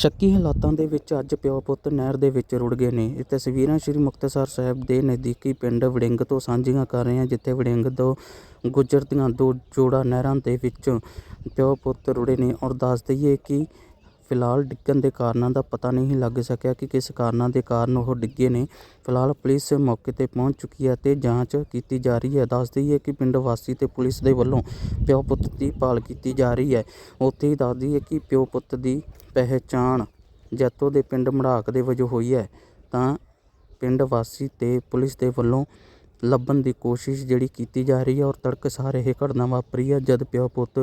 ਸ਼ੱਕੀ ਹਾਲਾਤਾਂ ਦੇ ਵਿੱਚ ਅੱਜ ਪਿਓ ਪੁੱਤ ਨਹਿਰ ਦੇ ਵਿੱਚ ਰੁੜ ਗਏ ਨੇ। ਇਹ ਤਸਵੀਰਾਂ ਸ਼੍ਰੀ ਮੁਕਤਸਰ ਸਾਹਿਬ ਦੇ ਨਜ਼ਦੀਕੀ ਪਿੰਡ ਵੜਿੰਗ ਤੋਂ ਸਾਂਝੀਆਂ ਕਰ ਰਹੇ ਹਾਂ, ਜਿੱਥੇ ਵੜਿੰਗ ਤੋਂ ਗੁਜਰਦੀਆਂ ਦੋ ਜੋੜਾ ਨਹਿਰਾਂ ਦੇ ਵਿੱਚ ਪਿਓ ਪੁੱਤ ਰੁੜੇ ਨੇ। ਔਰ ਦੱਸ ਦਈਏ ਕਿ ਫਿਲਹਾਲ ਡਿੱਗਣ ਦੇ ਕਾਰਨਾਂ ਦਾ ਪਤਾ ਨਹੀਂ ਲੱਗ ਸਕਿਆ ਕਿ ਕਿਸ ਕਾਰਨਾਂ ਦੇ ਕਾਰਨ ਉਹ ਡਿੱਗੇ ਨੇ। ਫਿਲਹਾਲ ਪੁਲਿਸ ਮੌਕੇ ਤੇ ਪਹੁੰਚ ਚੁੱਕੀ ਹੈ ਤੇ ਜਾਂਚ ਕੀਤੀ ਜਾ ਰਹੀ ਹੈ। ਦੱਸ ਦਈਏ ਕਿ ਪਿੰਡ ਵਾਸੀ ਤੇ ਪੁਲਿਸ ਦੇ ਵੱਲੋਂ ਪਿਓ ਪੁੱਤ ਦੀ ਭਾਲ ਕੀਤੀ ਜਾ ਰਹੀ ਹੈ। ਉੱਥੇ ਹੀ ਦੱਸ ਦਈਏ ਕਿ ਪਿਓ ਪੁੱਤ ਦੀ ਪਹਿਚਾਣ ਜੈਤੋ ਦੇ ਪਿੰਡ ਮੜਾਕ ਦੇ ਵਜੋਂ ਹੋਈ ਹੈ। ਤਾਂ ਪਿੰਡ ਵਾਸੀ ਤੇ ਪੁਲਿਸ ਦੇ ਵੱਲੋਂ ਲੱਭਣ ਦੀ ਕੋਸ਼ਿਸ਼ ਜਿਹੜੀ ਕੀਤੀ ਜਾ ਰਹੀ ਹੈ ਔਰ ਤੜਕਸਾਰ ਇਹ ਘਟਨਾ ਵਾਪਰੀ ਹੈ ਜਦ ਪਿਓ ਪੁੱਤ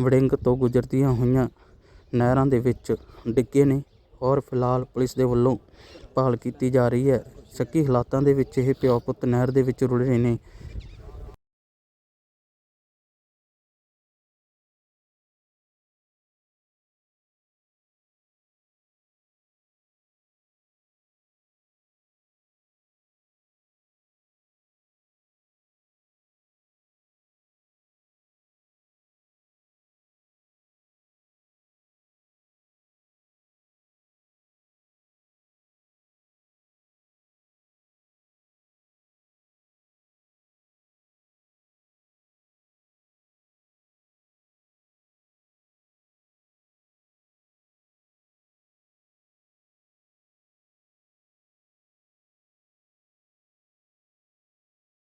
ਵੜਿੰਗ ਤੋਂ ਗੁਜ਼ਰਦੀਆਂ ਹੋਈਆਂ ਨਹਿਰਾਂ ਦੇ ਵਿੱਚ ਡਿੱਗੇ ਨੇ। ਔਰ ਫਿਲਹਾਲ ਪੁਲਿਸ ਦੇ ਵੱਲੋਂ ਭਾਲ ਕੀਤੀ ਜਾ ਰਹੀ ਹੈ। ਸ਼ੱਕੀ ਹਾਲਾਤਾਂ ਦੇ ਵਿੱਚ ਇਹ ਪਿਓ ਪੁੱਤ ਨਹਿਰ ਦੇ ਵਿੱਚ ਰੁੜ ਰਹੇ ਨੇ।